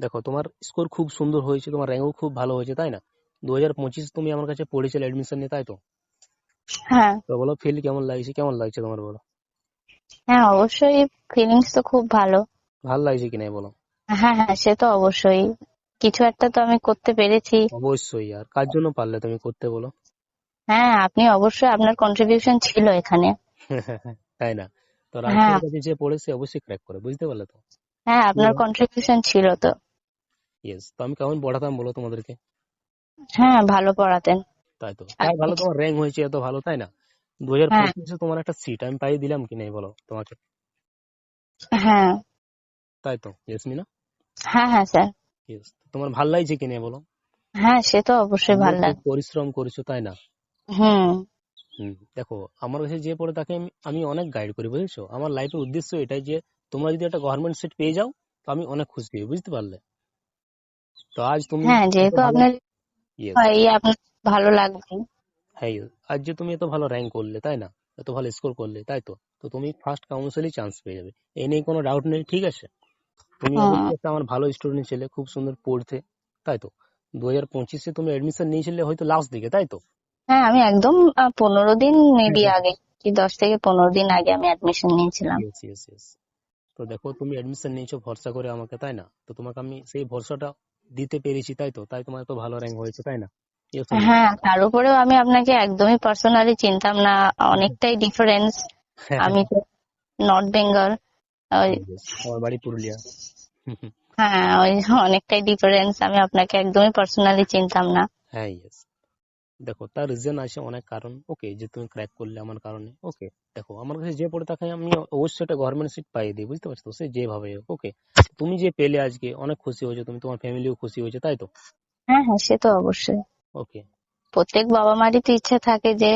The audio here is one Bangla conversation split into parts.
দেখো তোমার স্কোর খুব সুন্দর হয়েছে তোমার র্যাঙ্কও খুব ভালো হয়েছে তাই না? দু হাজার পঁচিশ তুমি আমার কাছে পড়েছিলে অ্যাডমিশন নিয়ে তাই তো? হ্যাঁ। তো বলো ফিল কেমন লাগছে? কেমন লাগছে তোমার বলো? হ্যাঁ অবশ্যই ফিলিংস তো খুব ভালো। ভালো লাগছে কি নাই বলো? হ্যাঁ হ্যাঁ সে তো অবশ্যই। কিছু একটা তো আমি করতে পেরেছি। অবশ্যই আর কার জন্য পারলে তুমি করতে বলো? হ্যাঁ আপনি অবশ্যই আপনার কন্ট্রিবিউশন ছিল এখানে। তাই না? তো হ্যাঁ। রাজশাহীর কাছে যে পড়েছে অবশ্যই ক্র্যাক করে বুঝতে পারলে তো? হ্যাঁ আপনার কন্ট্রিবিউশন ছিল তো। ইয়েস তো আমি কেমন পড়াতাম বলো তোমাদেরকে? হ্যাঁ ভালো পড়াতেন। তাই তো। তাই ভালো তোমার র্যাঙ্ক হয়েছে এত ভালো তাই না? দু হাজার হ্যাঁ। পঁচিশে তোমার একটা সিট আমি পাইয়ে দিলাম কি নাই বলো তোমাকে? হ্যাঁ। তাই তো ইয়াসমিনা হ্যাঁ হ্যাঁ স্যার। তোমার ভালো লাগছে কি নাই বলো? হ্যাঁ সে তো অবশ্যই ভালো লাগে পরিশ্রম করেছ তাই না? হুম। দেখো আমার কাছে যে পড়ে তাকে আমি আমি অনেক গাইড করি বুঝেছ? আমার লাইফের উদ্দেশ্য এটাই যে তোমরা যদি একটা গভর্নমেন্ট সিট পেয়ে যাও তো আমি অনেক খুশি হই বুঝতে পারলে? তো আজ তুমি হ্যাঁ যেহেতু আপনার এই আপনার ভালো লাগবে হ্যাঁ. আজ যে তুমি এত ভালো র্যাঙ্ক করলে তাই না? এত ভালো স্কোর করলে তাই তো? তো তুমি ফার্স্ট কাউন্সিলই চান্স পেয়ে যাবে। এই নিয়ে কোনো ডাউট নেই ঠিক আছে? তুমি অবশ্যই আমার ভালো স্টুডেন্ট ছিলে খুব সুন্দর পড়তে তাই তো? দু হাজার পঁচিশে তুমি এডমিশন নিয়েছিলে হয়তো লাস্ট দিকে তাই তো? হ্যাঁ আমি একদম পনেরো দিন মেবি আগে কি দশ থেকে পনেরো দিন আগে আমি অ্যাডমিশন নিয়েছিলাম। তো দেখো তুমি এডমিশন নিয়েছো ভরসা করে আমাকে তাই না? তো তোমাকে আমি সেই ভরসাটা দিতে পেরেছি তাই তো? তাই তোমার তো ভালো র্যাঙ্ক হয়েছে তাই না? হ্যাঁ তার উপরেও আমি আপনাকে একদমই পার্সোনালি চিনতাম না অনেকটাই ডিফারেন্স আমি তো নর্থ বেঙ্গল ওই আমার বাড়ি পুরুলিয়া। হ্যাঁ ওই অনেকটাই ডিফারেন্স আমি আপনাকে একদমই পার্সোনালি চিনতাম না। হ্যাঁ ইয়েস দেখো তার রিজন আছে অনেক কারণ। ওকে যে তুমি ক্র্যাক করলে আমার কারণে। ওকে দেখো আমার কাছে যে পড়ে থাকে আমি অবশ্যই একটা গভর্নমেন্ট সিট পাইয়ে দিই বুঝতে পারছ? সে যেভাবে ওকে তুমি যে পেলে আজকে অনেক খুশি হয়েছে তুমি তোমার ফ্যামিলিও খুশি হয়েছে তাই তো? হ্যাঁ হ্যাঁ সে তো অবশ্যই। ওকে প্রত্যেক বাবা মারই তো ইচ্ছা থাকে যে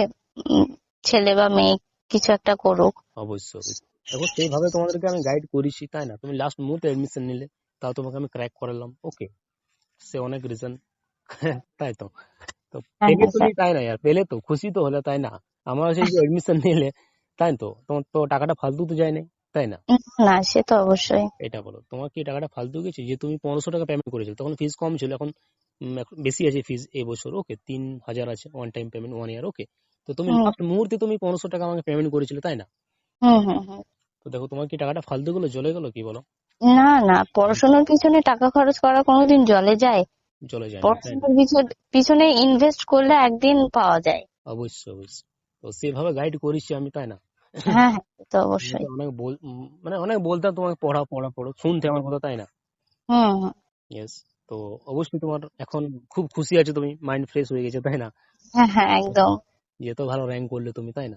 ছেলে বা মেয়ে কিছু একটা করুক। অবশ্যই। দেখো সেইভাবে তোমাদেরকে আমি গাইড করেছি তাই না? তুমি লাস্ট মুহূর্তে এডমিশন নিলে তাও তোমাকে আমি ক্র্যাক করালাম ওকে সে অনেক রিজন তাই তো? তো পেলে তুমি তাই না পেলে তো খুশি তো হলে তাই না আমার সেই যে এডমিশন নিলে তাই তো তোমার তো টাকাটা ফালতু তো যায় নাই তাই না না সে তো অবশ্যই এটা বলো তোমার কি টাকাটা ফালতু গেছে যে তুমি পনেরোশো টাকা পেমেন্ট করেছ তখন ফিস কম ছিল এখন বেশি আছে ফিস এই বছর ওকে তিন হাজার আছে one time payment one year okay তো তুমি মুহূর্তে তুমি পনেরোশো টাকা আমাকে পেমেন্ট করেছিলে তাই না তো দেখো তোমার কি টাকাটা ফালতু গুলো চলে গেলো কি বলো না না পড়াশোনার পিছনে টাকা খরচ করা কোনোদিন জলে যায় চলে যায়? পড়াশোনার পিছনে- ইনভেস্ট করলে একদিন পাওয়া যায়। অবশ্যই অবশ্যই। তো সেভাবে গাইড করেছি আমি তাই না? হ্যাঁ হ্যাঁ তো অবশ্যই। অনেক বল মানে অনেক বলতাম তোমাকে পড়া পড়া পড়ো শুনতে আমার কথা তাই না? হুম ইয়েস তো অবশ্যই তোমার এখন খুব খুশি আছে তুমি মাইন্ড ফ্রেশ হয়ে গেছে তাই না? হ্যাঁ হ্যাঁ একদম। যে তো ভালো র্যাঙ্ক করলে তুমি তাই না?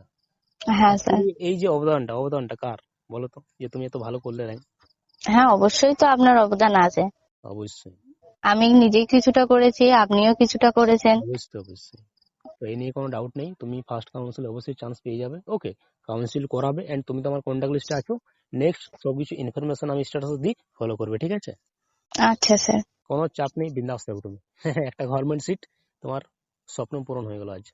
হ্যাঁ স্যার। এই- এই যে অবদানটা অবদানটা কার বলো তো? যে তুমি এত ভালো করলে র্যাঙ্ক হ্যাঁ অবশ্যই তো আপনার অবদান আছে। অবশ্যই। আমি নিজেই কিছুটা করেছি আপনিও কিছুটা করেছেন। অবশ্যই অবশ্যই তো এই নিয়ে কোনো ডাউট নেই তুমি ফার্স্ট কাউন্সিল অবশ্যই চান্স পেয়ে যাবে। ওকে কাউন্সিল করাবে এন্ড তুমি তো আমার কন্ট্যাক্ট লিস্টে আছো। নেক্সট সবকিছু ইনফরমেশন আমি স্ট্যাটাস দিই ফলো করবে ঠিক আছে? আচ্ছা স্যার কোনো চাপ নেই বিন্দাস থাকো তুমি। একটা গভর্নমেন্ট সিট তোমার স্বপ্ন পূরণ হয়ে গেল আজ।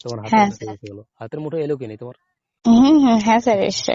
তোমার হ্যাঁ, হাতের গেল। হাতের মুঠো এলো কি নেই তোমার? হুম হ্যাঁ স্যার এসছে।